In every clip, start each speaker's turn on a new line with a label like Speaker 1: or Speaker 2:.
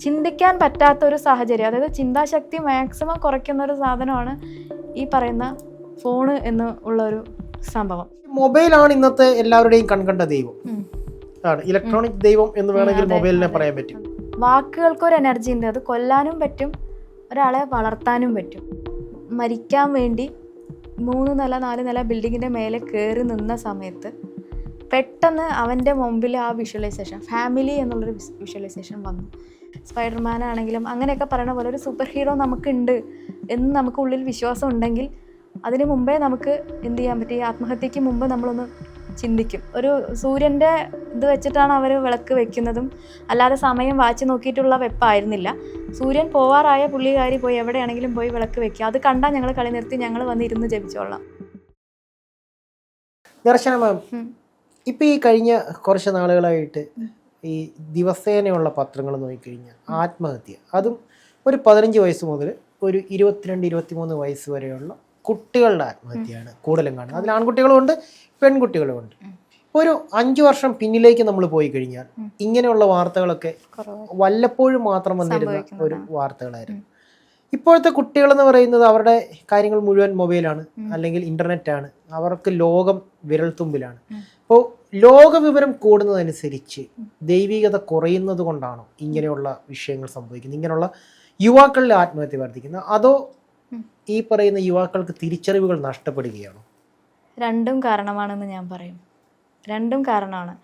Speaker 1: ചിന്തിക്കാൻ പറ്റാത്ത ഒരു സാഹചര്യം. അതായത് ചിന്താശക്തി മാക്സിമം കുറയ്ക്കുന്ന ഒരു സാധനമാണ് ഈ പറയുന്ന ഫോണ് എന്ന് ഉള്ള ഒരു സംഭവം
Speaker 2: മൊബൈലാണ് ഇന്നത്തെ എല്ലാവരുടെയും കൺകണ്ട ദൈവം. ആണ് ഇലക്ട്രോണിക് ദൈവം എന്ന് വേണമെങ്കിൽ മൊബൈലിനെ പറയാൻ പറ്റും.
Speaker 1: വാക്കുകൾക്ക് ഒരു എനർജി ഉണ്ട്. അത് കൊല്ലാനും പറ്റും. ഒരാളെ വളർത്താനും പറ്റും. മരിക്കാൻ വേണ്ടി മൂന്ന് നില നാല് നില ബിൽഡിങ്ങിന്റെ മേലെ കയറി നിന്ന സമയത്ത് പെട്ടെന്ന് അവന്റെ മുമ്പിൽ ആ വിഷ്വലൈസേഷൻ ഫാമിലി എന്നുള്ളൊരു വിഷ്വലൈസേഷൻ വന്നു. സ്പൈഡർമാൻ ആണെങ്കിലും അങ്ങനെയൊക്കെ പറയണ പോലെ ഒരു സൂപ്പർ ഹീറോ നമുക്കുണ്ട് എന്ന് നമുക്ക് ഉള്ളിൽ വിശ്വാസം ഉണ്ടെങ്കിൽ അതിന് മുമ്പേ നമുക്ക് എന്ത് ചെയ്യാൻ പറ്റും? ആത്മഹത്യക്ക് മുമ്പ് നമ്മളൊന്ന് ചിന്തിക്കും. ഒരു സൂര്യന്റെ ഇത് വെച്ചിട്ടാണ് അവർ വിളക്ക് വെക്കുന്നതും. അല്ലാതെ സമയം വാച്ച് നോക്കിയിട്ടുള്ള വെപ്പായിരുന്നില്ല. സൂര്യൻ പോവാറായ പുള്ളിക്കാരി പോയി എവിടെയാണെങ്കിലും പോയി വിളക്ക് വെക്കുക. അത് കണ്ടാൽ ഞങ്ങൾ കളി നിർത്തി ഞങ്ങൾ വന്ന് ഇരുന്ന് ജപിച്ചോളാം.
Speaker 2: ദർശന മാം. ഇപ്പൊ ഈ കഴിഞ്ഞ കുറച്ച് നാളുകളായിട്ട് ഈ ദിവസേനയുള്ള പത്രങ്ങൾ നോക്കിക്കഴിഞ്ഞാൽ ആത്മഹത്യ. അതും ഒരു പതിനഞ്ച് വയസ്സ് മുതൽ ഒരു ഇരുപത്തിരണ്ട് ഇരുപത്തിമൂന്ന് വയസ്സ് വരെയുള്ള കുട്ടികളുടെ ആത്മഹത്യയാണ് കൂടുതലും കാണുന്നത്. അതിൽ ആൺകുട്ടികളുമുണ്ട് പെൺകുട്ടികളുമുണ്ട് ഒരു അഞ്ചു വർഷം പിന്നിലേക്ക് നമ്മൾ പോയി കഴിഞ്ഞാൽ ഇങ്ങനെയുള്ള വാർത്തകളൊക്കെ വല്ലപ്പോഴും മാത്രം വന്നിരുന്ന ഒരു വാർത്തകളായിരുന്നു. ഇപ്പോഴത്തെ കുട്ടികളെന്ന് പറയുന്നത് അവരുടെ കാര്യങ്ങൾ മുഴുവൻ മൊബൈലാണ് അല്ലെങ്കിൽ ഇന്റർനെറ്റാണ് അവർക്ക് ലോകം വിരൽത്തുമ്പിലാണ്. അപ്പോൾ ലോകവിവരം കൂടുന്നതനുസരിച്ച് ദൈവികത കുറയുന്നത് കൊണ്ടാണോ ഇങ്ങനെയുള്ള വിഷയങ്ങൾ സംഭവിക്കുന്നത്? ഇങ്ങനെയുള്ള യുവാക്കളിലെ ആത്മഹത്യ വർദ്ധിക്കുന്നത്. അതോ ഈ പറയുന്ന യുവാക്കൾക്ക് തിരിച്ചറിവുകൾ നഷ്ടപ്പെടുകയാണോ?
Speaker 1: രണ്ടും കാരണമാണെന്ന് ഞാൻ പറയും. രണ്ടും കാരണമാണ്.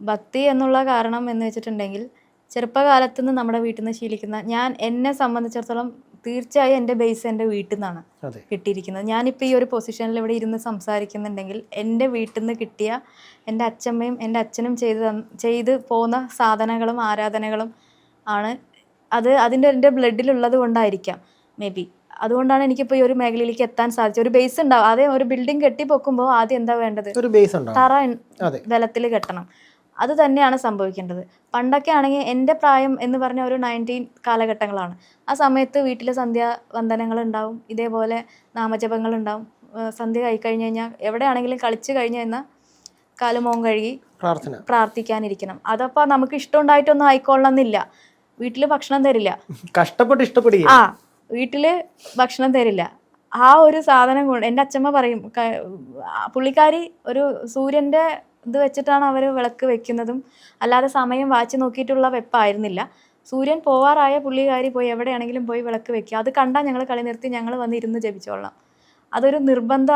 Speaker 1: ഭക്തി എന്നുള്ള കാരണം എന്ന് വെച്ചിട്ടുണ്ടെങ്കിൽ ചെറുപ്പകാലത്ത് നിന്ന് നമ്മുടെ വീട്ടിൽ നിന്ന് ശീലിക്കുന്ന ഞാൻ എന്നെ സംബന്ധിച്ചിടത്തോളം തീർച്ചയായും എന്റെ ബേസ് എന്റെ വീട്ടിൽ നിന്നാണ്
Speaker 2: അതെ.
Speaker 1: കിട്ടിയിരിക്കുന്നത്. ഞാനിപ്പോൾ ഈ ഒരു പൊസിഷനിൽ ഇവിടെ ഇരുന്ന് സംസാരിക്കുന്നുണ്ടെങ്കിൽ എന്റെ വീട്ടിൽ നിന്ന് കിട്ടിയ എന്റെ അച്ഛമ്മയും എന്റെ അച്ഛനും ചെയ്ത് ചെയ്ത് പോകുന്ന സാധനങ്ങളും ആരാധനകളും ആണ്. അത് അതിന്റെ എന്റെ ബ്ലഡിലുള്ളത് കൊണ്ടായിരിക്കാം മേ ബി അതുകൊണ്ടാണ് എനിക്കിപ്പോൾ ഈ ഒരു മേഖലയിലേക്ക് എത്താൻ സാധിച്ചത്. ഒരു ബേസ് ഉണ്ടാവും. ആദ്യം ഒരു ബിൽഡിംഗ് കെട്ടി പൊക്കുമ്പോൾ ആദ്യം എന്താ വേണ്ടത്?
Speaker 2: ഒരു ബേസ് ഉണ്ടാവും
Speaker 1: തറ
Speaker 2: അതെ.
Speaker 1: ബലത്തിൽ കെട്ടണം. അത് തന്നെയാണ് സംഭവിക്കേണ്ടത്. പണ്ടൊക്കെ ആണെങ്കിൽ എന്റെ പ്രായം എന്ന് പറഞ്ഞ ഒരു നയന്റീൻ കാലഘട്ടങ്ങളാണ്. ആ സമയത്ത് വീട്ടിൽ സന്ധ്യാവന്ദനങ്ങൾ ഉണ്ടാവും ഇതേപോലെ നാമജപങ്ങൾ ഉണ്ടാവും. സന്ധ്യ കഴി കഴിഞ്ഞ് കഴിഞ്ഞാൽ എവിടെയാണെങ്കിലും കളിച്ച് കഴിഞ്ഞ് കഴിഞ്ഞാൽ കാലുമോൻ കഴുകി
Speaker 2: പ്രാർത്ഥന.
Speaker 1: പ്രാർത്ഥിക്കാനിരിക്കണം. അതപ്പോൾ നമുക്ക് ഇഷ്ടമുണ്ടായിട്ടൊന്നും ആയിക്കൊള്ളണമെന്നില്ല. വീട്ടിൽ ഭക്ഷണം തരില്ല.
Speaker 2: കഷ്ടപ്പെട്ട് ഇഷ്ടപ്പെടുക
Speaker 1: ആ വീട്ടിൽ ഭക്ഷണം തരില്ല. ആ ഒരു സാധനം കൊണ്ട് എന്റെ അച്ഛമ്മ പറയും പുള്ളിക്കാരി ഒരു സൂര്യന്റെ ഇത് വെച്ചിട്ടാണ് അവർ വിളക്ക് വെക്കുന്നതും. അല്ലാതെ സമയം വാച്ച് നോക്കിയിട്ടുള്ള വെപ്പായിരുന്നില്ല. സൂര്യൻ പോവാറായ പുള്ളിക്കാരി പോയി എവിടെയാണെങ്കിലും പോയി വിളക്ക് വെക്കുക. അത് കണ്ടാൽ ഞങ്ങൾ കളി നിർത്തി ഞങ്ങൾ വന്ന് ഇരുന്ന് ജപിച്ചോളാം. അതൊരു നിർബന്ധ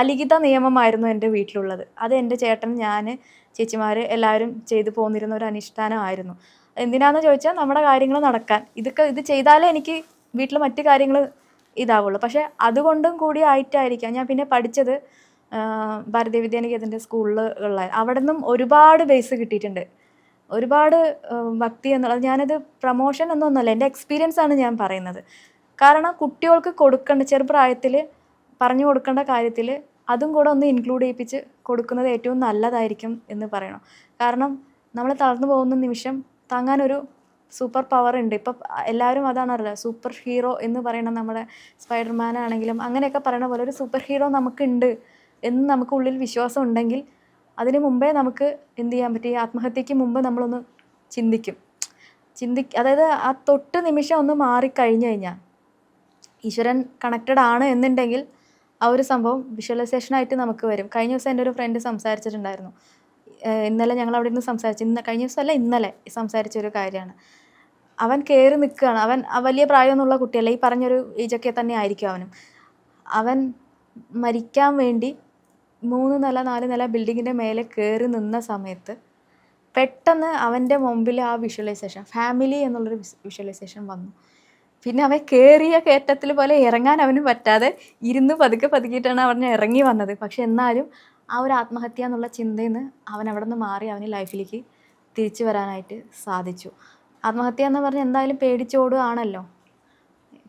Speaker 1: അലിഖിത നിയമമായിരുന്നു എന്റെ വീട്ടിലുള്ളത്. അത് എന്റെ ചേട്ടൻ ഞാൻ ചേച്ചിമാർ എല്ലാവരും ചെയ്തു പോന്നിരുന്ന ഒരു അനുഷ്ഠാനമായിരുന്നു. എന്തിനാന്ന് ചോദിച്ചാൽ നമ്മുടെ കാര്യങ്ങൾ നടക്കാൻ. ഇതൊക്കെ ഇത് ചെയ്താലേ എനിക്ക് വീട്ടിൽ മറ്റു കാര്യങ്ങൾ ഇതാവുള്ളൂ. പക്ഷേ അതുകൊണ്ടും കൂടി ആയിട്ടായിരിക്കാം. ഞാൻ പിന്നെ പഠിച്ചത് ഭാരതീയ വിദ്യാനികേതന്റെ സ്കൂളിലുള്ള അവിടെ നിന്നും ഒരുപാട് ബേസ് കിട്ടിയിട്ടുണ്ട്. ഒരുപാട് ഭക്തി എന്നുള്ളത് ഞാനത് പ്രമോഷൻ എന്നൊന്നുമല്ല എന്റെ എക്സ്പീരിയൻസ് ആണ് ഞാൻ പറയുന്നത്. കാരണം കുട്ടികൾക്ക് കൊടുക്കേണ്ട ചെറുപ്രായത്തിൽ പറഞ്ഞു കൊടുക്കേണ്ട കാര്യത്തിൽ അതും കൂടെ ഒന്ന് ഇൻക്ലൂഡ് ചെയ്യിപ്പിച്ച് കൊടുക്കുന്നത് ഏറ്റവും നല്ലതായിരിക്കും എന്ന് പറയണം. കാരണം നമ്മൾ തളർന്നു പോകുന്ന നിമിഷം താങ്ങാനൊരു സൂപ്പർ പവർ ഉണ്ട്. ഇപ്പം എല്ലാവരും അതാണല്ലോ സൂപ്പർ ഹീറോ എന്ന് പറയുന്ന നമ്മുടെ സ്പൈഡർമാൻ ആണെങ്കിലും അങ്ങനെയൊക്കെ പറയുന്ന പോലെ ഒരു സൂപ്പർ ഹീറോ നമുക്കുണ്ട്. എന്ന് നമുക്ക് ഉള്ളിൽ വിശ്വാസം ഉണ്ടെങ്കിൽ അതിന് മുമ്പേ നമുക്ക് എന്ത് ചെയ്യാൻ പറ്റും? ഈ ആത്മഹത്യക്ക് മുമ്പ് നമ്മളൊന്ന് ചിന്തിക്കും. ചിന്തി അതായത് ആ തൊട്ട് നിമിഷം ഒന്ന് മാറിക്കഴിഞ്ഞു കഴിഞ്ഞാൽ ഈശ്വരൻ കണക്റ്റഡ് ആണ് എന്നുണ്ടെങ്കിൽ ആ ഒരു സംഭവം വിഷ്വലൈസേഷനായിട്ട് നമുക്ക് വരും. കഴിഞ്ഞ ദിവസം എന്റെ ഒരു ഫ്രണ്ട് സംസാരിച്ചിട്ടുണ്ടായിരുന്നു. ഇന്നലെ ഞങ്ങൾ അവിടെ നിന്ന് സംസാരിച്ചു. ഇന്ന് കഴിഞ്ഞ ദിവസം അല്ല ഇന്നലെ സംസാരിച്ച ഒരു കാര്യമാണ്. അവൻ കയറി നിൽക്കുകയാണ്. അവൻ വലിയ പ്രായമൊന്നുള്ള കുട്ടിയല്ല. ഈ പറഞ്ഞൊരു ഏജൊക്കെ തന്നെ ആയിരിക്കും അവനും. അവൻ മരിക്കാൻ വേണ്ടി മൂന്ന് നില നാല് നില ബിൽഡിങ്ങിന്റെ മേലെ കയറി നിന്ന സമയത്ത് പെട്ടെന്ന് അവന്റെ മുമ്പിൽ ആ വിഷ്വലൈസേഷൻ ഫാമിലി എന്നുള്ളൊരു വിഷ്വലൈസേഷൻ വന്നു. പിന്നെ അവൻ കയറിയ കയറ്റത്തിൽ പോലെ ഇറങ്ങാൻ അവന് പറ്റാതെ ഇരുന്ന് പതുക്കെ പതുക്കിയിട്ടാണ് അവൻ ഇറങ്ങി വന്നത്. പക്ഷെ എന്നാലും ആ ഒരു ആത്മഹത്യ എന്നുള്ള ചിന്തയിൽ നിന്ന് അവൻ അവിടെ നിന്ന് മാറി അവന് ലൈഫിലേക്ക് തിരിച്ചു വരാനായിട്ട് സാധിച്ചു. ആത്മഹത്യ എന്ന് പറഞ്ഞാൽ എന്തായാലും പേടിച്ചോടുകയാണല്ലോ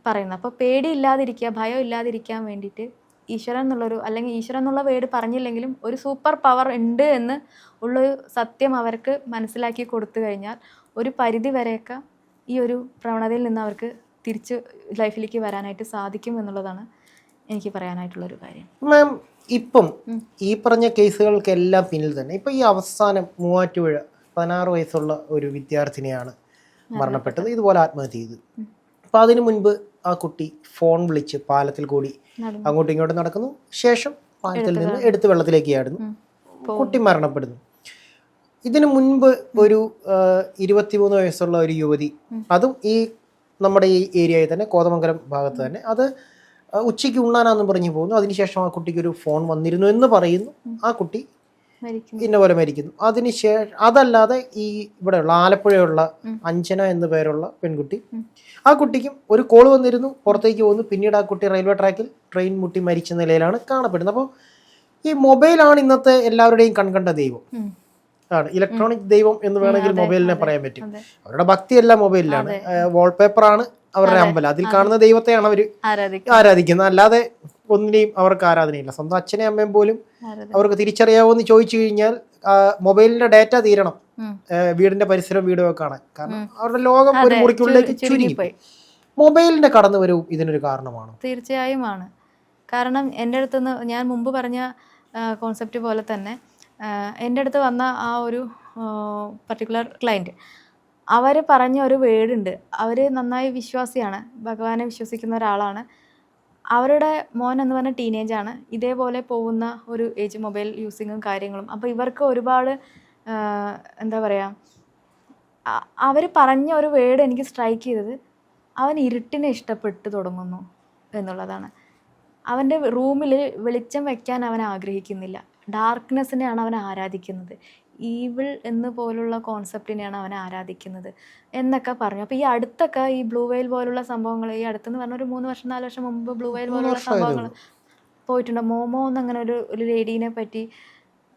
Speaker 1: പറയുന്നത്. അപ്പോൾ പേടിയില്ലാതിരിക്കുക ഭയം ഇല്ലാതിരിക്കാൻ വേണ്ടിയിട്ട് ഈശ്വരൻ എന്നുള്ളൊരു അല്ലെങ്കിൽ ഈശ്വരൻ എന്നുള്ള വേർഡ് പറഞ്ഞില്ലെങ്കിലും ഒരു സൂപ്പർ പവർ ഉണ്ട് എന്ന് ഉള്ളൊരു സത്യം അവർക്ക് മനസ്സിലാക്കി കൊടുത്തു കഴിഞ്ഞാൽ ഒരു പരിധി വരെയൊക്കെ ഈ ഒരു പ്രവണതയിൽ നിന്ന് അവർക്ക് തിരിച്ച് ലൈഫിലേക്ക് വരാനായിട്ട് സാധിക്കും എന്നുള്ളതാണ് എനിക്ക് പറയാനായിട്ടുള്ളൊരു കാര്യം
Speaker 2: മാം ഇപ്പം. ഈ പറഞ്ഞ കേസുകൾക്കെല്ലാം പിന്നിൽ തന്നെ ഇപ്പം ഈ അവസാനം മൂവാറ്റുപുഴ പതിനാറ് വയസ്സുള്ള ഒരു വിദ്യാർത്ഥിനിയാണ് മരണപ്പെട്ടത് ഇതുപോലെ ആത്മഹത്യ ചെയ്തു അപ്പോൾ അതിനു മുൻപ് ആ കുട്ടി ഫോൺ വിളിച്ച് പാലത്തിൽ കൂടി. അങ്ങോട്ടും ഇങ്ങോട്ടും നടക്കുന്നു. ശേഷം പാലത്തിൽ നിന്ന് എടുത്ത് വെള്ളത്തിലേക്ക്
Speaker 1: ആയിരുന്നു
Speaker 2: കുട്ടി മരണപ്പെടുന്നു. ഇതിനു മുൻപ് ഒരു ഇരുപത്തിമൂന്ന് വയസ്സുള്ള ഒരു യുവതി അതും ഈ നമ്മുടെ ഈ ഏരിയയിൽ തന്നെ കോതമംഗലം ഭാഗത്ത് തന്നെ അത് ഉച്ചയ്ക്ക് ഉണ്ണാനാന്ന് പറഞ്ഞു പോകുന്നു അതിനുശേഷം ആ കുട്ടിക്ക് ഒരു ഫോൺ വന്നിരുന്നു എന്ന് പറയുന്നു. ആ കുട്ടി ഇന്ന പോലെ മരിക്കുന്നു. അതിനുശേഷം അതല്ലാതെ ഈ ഇവിടെയുള്ള ആലപ്പുഴയുള്ള അഞ്ജന എന്ന പേരുള്ള പെൺകുട്ടി ആ കുട്ടിക്കും ഒരു കോൾ വന്നിരുന്നു. പുറത്തേക്ക് പോകുന്നു പിന്നീട് ആ കുട്ടി റെയിൽവേ ട്രാക്കിൽ ട്രെയിൻ മുട്ടി മരിച്ച നിലയിലാണ് കാണപ്പെടുന്നത്. അപ്പോൾ ഈ മൊബൈലാണ് ഇന്നത്തെ എല്ലാവരുടെയും കൺകണ്ട ദൈവം. ആണ്. ഇലക്ട്രോണിക് ദൈവം എന്ന് വേണമെങ്കിൽ മൊബൈലിനെ പറയാൻ പറ്റും. അവരുടെ ഭക്തി എല്ലാം മൊബൈലിലാണ് വാൾപേപ്പറാണ് അവരുടെ അമ്പലം. അതിൽ കാണുന്ന ദൈവത്തെയാണ് അവർ
Speaker 1: ആരാധിക്കും
Speaker 2: ആരാധിക്കുന്നത്. അല്ലാതെ ഒന്നിനെയും അവർക്ക് ആരാധനയില്ല. സ്വന്തം അച്ഛനെയും അമ്മയും പോലും അവർക്ക് തിരിച്ചറിയാവോ എന്ന് ചോദിച്ചു കഴിഞ്ഞാൽ മൊബൈലിന്റെ ഡാറ്റ തീരണം. വീടിന്റെ പരിസരം വീടും ഒക്കെ കാണാൻ. കാരണം അവരുടെ ലോകം ഒരു മുറിക്കുള്ളിലേക്ക്
Speaker 1: ചുരു-
Speaker 2: ചുരുങ്ങി
Speaker 1: ചുരുങ്ങിപ്പോയി.
Speaker 2: മൊബൈലിന്റെ കടന്നുവരവും ഇതിനൊരു കാരണമാണ്.
Speaker 1: തീർച്ചയായും ആണ് കാരണം എന്റെ അടുത്തുനിന്ന് ഞാൻ മുമ്പ് പറഞ്ഞ കോൺസെപ്റ്റ് പോലെ തന്നെ എന്റെ അടുത്ത് വന്ന ആ ഒരു പർട്ടിക്കുലർ ക്ലയന്റ് അവർ പറഞ്ഞ ഒരു വേർഡുണ്ട് അവർ നന്നായി വിശ്വാസിയാണ്. ഭഗവാനെ വിശ്വസിക്കുന്ന ഒരാളാണ്. അവരുടെ മോൻ എന്ന് പറഞ്ഞ ടീനേജാണ് ഇതേപോലെ പോകുന്ന ഒരു ഏജ് മൊബൈൽ യൂസിങ്ങും കാര്യങ്ങളും. അപ്പോൾ ഇവർക്ക് ഒരുപാട് എന്താ പറയുക അവർ പറഞ്ഞ ഒരു വേർഡ് എനിക്ക് സ്ട്രൈക്ക് ചെയ്തത് അവൻ ഇരുട്ടിനെ ഇഷ്ടപ്പെട്ട് തുടങ്ങുന്നു എന്നുള്ളതാണ്. അവന്റെ റൂമിൽ വെളിച്ചം വയ്ക്കാൻ അവൻ ആഗ്രഹിക്കുന്നില്ല. ഡാർക്ക്നെസ്സിനെയാണ് അവൻ ആരാധിക്കുന്നത്. ഈവിൾ എന്ന് പോലുള്ള കോൺസെപ്റ്റിനെയാണ് അവൻ ആരാധിക്കുന്നത് എന്നൊക്കെ പറഞ്ഞു. അപ്പോൾ ഈ അടുത്തൊക്കെ ഈ ബ്ലൂ വെയിൽ പോലുള്ള സംഭവങ്ങൾ ഈ അടുത്തെന്ന് പറഞ്ഞ ഒരു മൂന്ന് വർഷം നാല് വർഷം മുമ്പ് ബ്ലൂ വെയിൽ പോലുള്ള സംഭവങ്ങൾ പോയിട്ടുണ്ട്. മോമോ എന്നങ്ങനെ ഒരു ഒരു ലേഡീനെ പറ്റി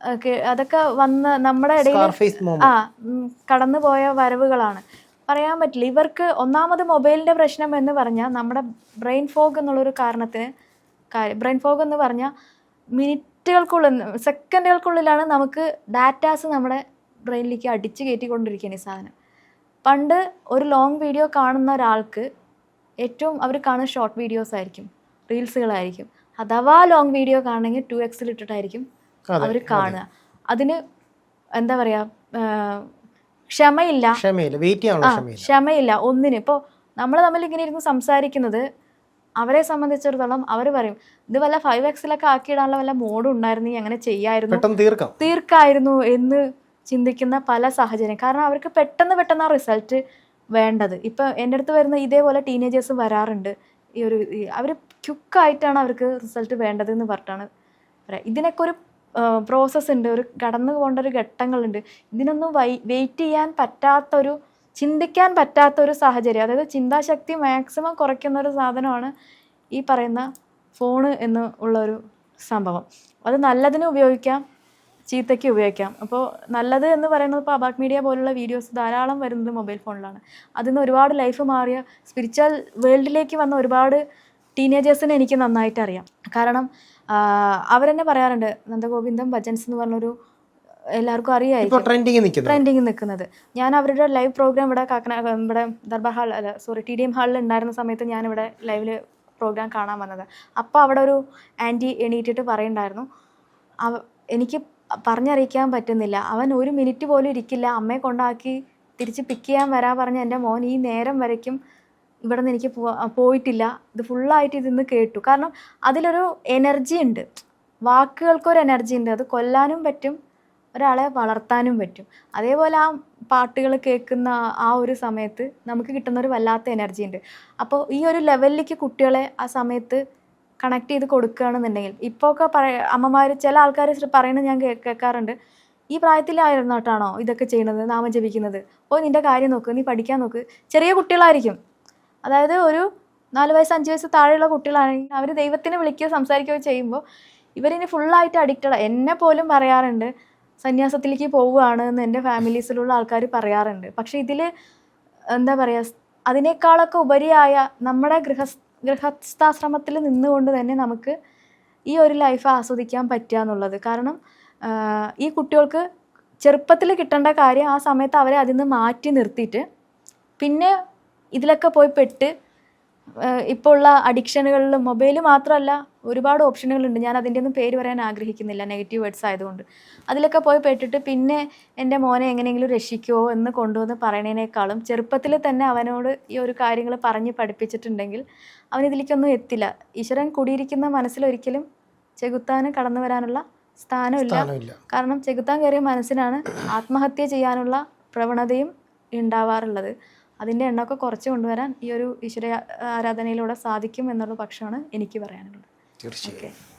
Speaker 1: ഒക്കെ അതൊക്കെ വന്ന് നമ്മുടെ ഇടയിൽ ആ കടന്നു കടന്നുപോയ വരവുകളാണ്. പറയാൻ പറ്റില്ല. ഇവർക്ക് ഒന്നാമത് മൊബൈലിന്റെ പ്രശ്നം എന്ന് പറഞ്ഞാൽ നമ്മുടെ ബ്രെയിൻ ഫോഗ് എന്നുള്ളൊരു കാരണത്തിന് ബ്രെയിൻ ഫോഗ് എന്ന് പറഞ്ഞാൽ മിനിറ്റുകൾക്കുള്ളിൽ സെക്കൻഡുകൾക്കുള്ളിലാണ് നമുക്ക് ഡാറ്റാസ് നമ്മുടെ ബ്രെയിനിലേക്ക് അടിച്ച് കയറ്റിക്കൊണ്ടിരിക്കുകയാണ് ഈ സാധനം. പണ്ട് ഒരു ലോങ് വീഡിയോ കാണുന്ന ഒരാൾക്ക് ഏറ്റവും അവർ കാണുന്ന ഷോർട്ട് വീഡിയോസ് ആയിരിക്കും റീൽസുകളായിരിക്കും അഥവാ ലോങ് വീഡിയോ കാണണമെങ്കിൽ ടു എക്സിൽ ഇട്ടിട്ടായിരിക്കും അവർ കാണുക. അതിന് എന്താ പറയുക ക്ഷമയില്ല.
Speaker 2: ക്ഷമയില്ല വെയിറ്റ് ക്ഷമയില്ല.
Speaker 1: ക്ഷമയില്ല. ഒന്നിന്. ഇപ്പോൾ നമ്മൾ തമ്മിൽ ഇങ്ങനെ ഇരുന്ന് സംസാരിക്കുന്നത് അവരെ സംബന്ധിച്ചിടത്തോളം അവർ പറയും ഇത് വല്ല ഫൈവ് എക്സിലൊക്കെ ആക്കിയിടാനുള്ള വല്ല മോഡും ഉണ്ടായിരുന്നെങ്കിൽ അങ്ങനെ ചെയ്യായിരുന്നു.
Speaker 2: തീർക്കാം.
Speaker 1: തീർക്കായിരുന്നു എന്ന് ചിന്തിക്കുന്ന പല സാഹചര്യം. കാരണം അവർക്ക് പെട്ടെന്ന് പെട്ടെന്ന് ആ റിസൾട്ട് വേണ്ടത്. ഇപ്പം എന്റെ അടുത്ത് വരുന്ന ഇതേപോലെ ടീനേജേഴ്സ് വരാറുണ്ട്. ഈ ഒരു അവർ ക്യുക്കായിട്ടാണ് അവർക്ക് റിസൾട്ട് വേണ്ടത് എന്ന് പറഞ്ഞിട്ടാണ് പറയാം. ഇതിനൊക്കെ ഒരു പ്രോസസ്സ് ഉണ്ട്. ഒരു കടന്നു പോകേണ്ട ഒരു ഘട്ടങ്ങളുണ്ട്. ഇതിനൊന്നും വൈ വെയിറ്റ് ചെയ്യാൻ പറ്റാത്തൊരു ചിന്തിക്കാൻ പറ്റാത്ത ഒരു സാഹചര്യം. അതായത് ചിന്താശക്തി മാക്സിമം കുറയ്ക്കുന്ന ഒരു സാധനമാണ് ഈ പറയുന്ന ഫോണ് എന്ന് ഉള്ളൊരു സംഭവം. അത് നല്ലതിന് ഉപയോഗിക്കാം ചീത്തയ്ക്ക് ഉപയോഗിക്കാം. അപ്പോൾ നല്ലത് എന്ന് പറയുന്നത് ഇപ്പോൾ അബാക് മീഡിയ പോലുള്ള വീഡിയോസ് ധാരാളം വരുന്നത് മൊബൈൽ ഫോണിലാണ് അതിൽ നിന്ന് ഒരുപാട് ലൈഫ് മാറിയ സ്പിരിച്വൽ വേൾഡിലേക്ക് വന്ന ഒരുപാട് ടീനേജേഴ്സിനെ എനിക്ക് നന്നായിട്ട് അറിയാം. കാരണം അവരെന്നെ പറയാറുണ്ട് നന്ദഗോവിന്ദം ഭജൻസ് എന്ന് പറഞ്ഞൊരു എല്ലാവർക്കും അറിയായിരിക്കും.
Speaker 2: ട്രെൻഡിങ് നിൽക്കുന്നു.
Speaker 1: ട്രെൻഡിങ് നിൽക്കുന്നത്. ഞാൻ അവരുടെ ലൈവ് പ്രോഗ്രാം ഇവിടെ കാക്കന ഇവിടെ ദർബാർ ഹാൾ അല്ല സോറി ടി ഡി എം ഹാളിൽ ഉണ്ടായിരുന്ന സമയത്ത് ഞാൻ ഇവിടെ ലൈവിൽ പ്രോഗ്രാം കാണാൻ വന്നത്. അപ്പോൾ അവിടെ ഒരു ആന്റി എണീറ്റിട്ട് പറയുണ്ടായിരുന്നു അവ എനിക്ക് പറഞ്ഞറിയിക്കാൻ പറ്റുന്നില്ല. അവൻ ഒരു മിനിറ്റ് പോലും ഇരിക്കില്ല. അമ്മയെ കൊണ്ടാക്കി തിരിച്ച് പിക്ക് ചെയ്യാൻ വരാൻ പറഞ്ഞ എന്റെ മോൻ ഈ നേരം വരയ്ക്കും. ഇവിടെ നിന്ന് എനിക്ക് പോയിട്ടില്ല. ഇത് ഫുള്ളായിട്ട് ഇതിന്ന് കേട്ടു. കാരണം അതിലൊരു എനർജി ഉണ്ട്. വാക്കുകൾക്കൊരു എനർജി ഉണ്ട്. അത് കൊല്ലാനും പറ്റും. ഒരാളെ വളർത്താനും പറ്റും. അതേപോലെ ആ പാട്ടുകൾ കേൾക്കുന്ന ആ ഒരു സമയത്ത് നമുക്ക് കിട്ടുന്ന ഒരു വല്ലാത്ത എനർജി ഉണ്ട്. അപ്പോൾ ഈ ഒരു ലെവലിലേക്ക് കുട്ടികളെ ആ സമയത്ത് കണക്ട് ചെയ്ത് കൊടുക്കുകയാണെന്നുണ്ടെങ്കിൽ ഇപ്പോൾ ഒക്കെ പറയ അമ്മമാർ ചില ആൾക്കാർ പറയുന്നത് ഞാൻ കേൾക്കാറുണ്ട്. ഈ പ്രായത്തിലായിരുന്നോട്ടാണോ ഇതൊക്കെ ചെയ്യുന്നത് നാമം ജപിക്കുന്നത്? ഓ നിന്റെ കാര്യം നോക്ക് നീ പഠിക്കാൻ നോക്ക്. ചെറിയ കുട്ടികളായിരിക്കും. അതായത് ഒരു നാല് വയസ്സ് അഞ്ച് വയസ്സ് താഴെയുള്ള കുട്ടികളാണെങ്കിൽ അവർ ദൈവത്തിനെ വിളിക്കുകയോ സംസാരിക്കുകയോ ചെയ്യുമ്പോൾ ഇവരിനി ഫുള്ളായിട്ട് അഡിക്റ്റഡ് എന്നെ പോലും പറയാറുണ്ട് സന്യാസത്തിലേക്ക് പോവുകയാണ് എന്ന് എന്റെ ഫാമിലീസിലുള്ള ആൾക്കാർ പറയാറുണ്ട്. പക്ഷെ ഇതിൽ എന്താ പറയുക അതിനേക്കാളൊക്കെ ഉപരിയായ നമ്മുടെ ഗൃഹ ഗൃഹസ്ഥാശ്രമത്തിൽ നിന്നുകൊണ്ട് തന്നെ നമുക്ക് ഈ ഒരു ലൈഫ് ആസ്വദിക്കാൻ പറ്റുക എന്നുള്ളത്. കാരണം ഈ കുട്ടികൾക്ക് ചെറുപ്പത്തിൽ കിട്ടേണ്ട കാര്യം ആ സമയത്ത് അവരെ അതിൽ നിന്ന് മാറ്റി നിർത്തിയിട്ട് പിന്നെ ഇതിലൊക്കെ പോയി പെട്ട് ഇപ്പോൾ ഉള്ള അഡിക്ഷനുകളിൽ മൊബൈൽ മാത്രമല്ല ഒരുപാട് ഓപ്ഷനുകളുണ്ട്. ഞാൻ അതിന്റെ ഒന്നും പേര് പറയാൻ ആഗ്രഹിക്കുന്നില്ല. നെഗറ്റീവ് വേർഡ്സ് ആയതുകൊണ്ട്. അതിലൊക്കെ പോയി പെട്ടിട്ട് പിന്നെ എന്റെ മോനെ എങ്ങനെയെങ്കിലും രക്ഷിക്കുമോ എന്ന് കൊണ്ടുവന്ന് പറയണേക്കാളും ചെറുപ്പത്തിൽ തന്നെ അവനോട് ഈ ഒരു കാര്യങ്ങൾ പറഞ്ഞ് പഠിപ്പിച്ചിട്ടുണ്ടെങ്കിൽ അവൻ ഇതിലേക്കൊന്നും എത്തില്ല. ഈശ്വരൻ കുടിയിരിക്കുന്ന മനസ്സിലൊരിക്കലും ചെകുത്താന് കടന്നു വരാനുള്ള സ്ഥാനമില്ല.
Speaker 2: സ്ഥാനമില്ല.
Speaker 1: കാരണം ചെകുത്താൻ കയറിയ മനസ്സിനാണ് ആത്മഹത്യ ചെയ്യാനുള്ള പ്രവണതയും ഉണ്ടാവാറുള്ളത്. അതിന്റെ എണ്ണമൊക്കെ കുറച്ച് കൊണ്ടുവരാൻ ഈ ഒരു ഈശ്വര ആരാധനയിലൂടെ സാധിക്കും എന്നുള്ള പക്ഷമാണ് എനിക്ക് പറയാനുള്ളത്.
Speaker 2: തീർച്ചയായും.